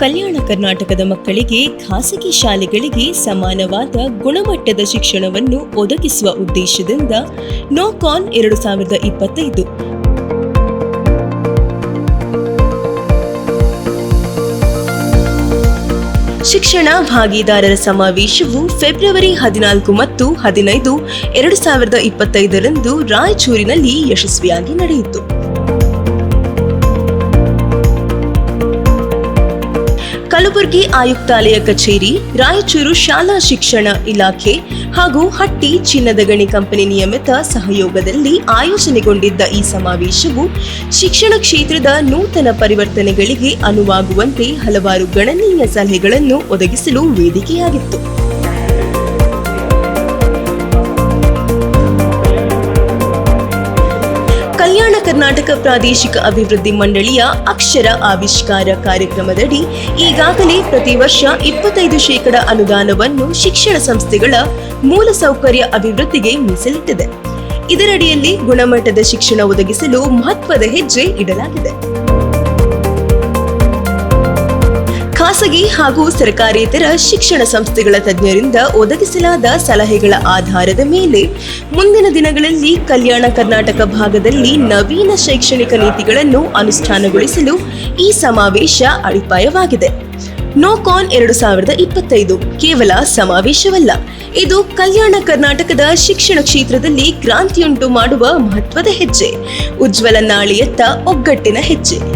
ಕಲ್ಯಾಣ ಕರ್ನಾಟಕದ ಮಕ್ಕಳಿಗೆ ಖಾಸಗಿ ಶಾಲೆಗಳಿಗೆ ಸಮಾನವಾದ ಗುಣಮಟ್ಟದ ಶಿಕ್ಷಣವನ್ನು ಒದಗಿಸುವ ಉದ್ದೇಶದಿಂದ ನೋಕಾನ್ ಎರಡು ಸಾವಿರದ ಇಪ್ಪತ್ತೈದು. ಶಿಕ್ಷಣ ಭಾಗಿದಾರರ ಸಮಾವೇಶವು ಫೆಬ್ರವರಿ ಹದಿನಾಲ್ಕು ಮತ್ತು ಹದಿನೈದು ಎರಡು ಸಾವಿರದ ಇಪ್ಪತ್ತೈದರಂದು ರಾಯಚೂರಿನಲ್ಲಿ ಯಶಸ್ವಿಯಾಗಿ ನಡೆಯಿತು. ಕಲಬುರಗಿ ಆಯುಕ್ತಾಲಯ ಕಚೇರಿ, ರಾಯಚೂರು ಶಾಲಾ ಶಿಕ್ಷಣ ಇಲಾಖೆ ಹಾಗೂ ಹಟ್ಟಿ ಚಿನ್ನದ ಗಣಿ ಕಂಪನಿ ನಿಯಮಿತ ಸಹಯೋಗದಲ್ಲಿ ಆಯೋಜನೆಗೊಂಡಿದ್ದ ಈ ಸಮಾವೇಶವು ಶಿಕ್ಷಣ ಕ್ಷೇತ್ರದ ನೂತನ ಪರಿವರ್ತನೆಗಳಿಗೆ ಅನುವಾಗುವಂತೆ ಹಲವಾರು ಗಣನೀಯ ಸಲಹೆಗಳನ್ನು ಒದಗಿಸಲು ವೇದಿಕೆಯಾಗಿತ್ತು. ಕರ್ನಾಟಕ ಪ್ರಾದೇಶಿಕ ಅಭಿವೃದ್ಧಿ ಮಂಡಳಿಯ ಅಕ್ಷರ ಆವಿಷ್ಕಾರ ಕಾರ್ಯಕ್ರಮದಡಿ ಈಗಾಗಲೇ ಪ್ರತಿ ವರ್ಷ ಇಪ್ಪತ್ತೈದು ಶೇಕಡ ಅನುದಾನವನ್ನು ಶಿಕ್ಷಣ ಸಂಸ್ಥೆಗಳ ಮೂಲಸೌಕರ್ಯ ಅಭಿವೃದ್ಧಿಗೆ ಮೀಸಲಿಟ್ಟಿದೆ. ಇದರಡಿಯಲ್ಲಿ ಗುಣಮಟ್ಟದ ಶಿಕ್ಷಣ ಒದಗಿಸಲು ಮಹತ್ವದ ಹೆಜ್ಜೆ ಇಡಲಾಗಿದೆ. ಖಾಸಗಿ ಹಾಗೂ ಸರ್ಕಾರೇತರ ಶಿಕ್ಷಣ ಸಂಸ್ಥೆಗಳ ತಜ್ಞರಿಂದ ಒದಗಿಸಲಾದ ಸಲಹೆಗಳ ಆಧಾರದ ಮೇಲೆ ಮುಂದಿನ ದಿನಗಳಲ್ಲಿ ಕಲ್ಯಾಣ ಕರ್ನಾಟಕ ಭಾಗದಲ್ಲಿ ನವೀನ ಶೈಕ್ಷಣಿಕ ನೀತಿಗಳನ್ನು ಅನುಷ್ಠಾನಗೊಳಿಸಲು ಈ ಸಮಾವೇಶ ಅಡಿಪಾಯವಾಗಿದೆ. ನೋಕಾನ್ ಎರಡು ಸಾವಿರದ ಇಪ್ಪತ್ತೈದು ಕೇವಲ ಸಮಾವೇಶವಲ್ಲ, ಇದು ಕಲ್ಯಾಣ ಕರ್ನಾಟಕದ ಶಿಕ್ಷಣ ಕ್ಷೇತ್ರದಲ್ಲಿ ಕ್ರಾಂತಿಯುಂಟು ಮಾಡುವ ಮಹತ್ವದ ಹೆಜ್ಜೆ, ಉಜ್ವಲ ನಾಳೆಯತ್ತ ಒಗ್ಗಟ್ಟಿನ ಹೆಜ್ಜೆ.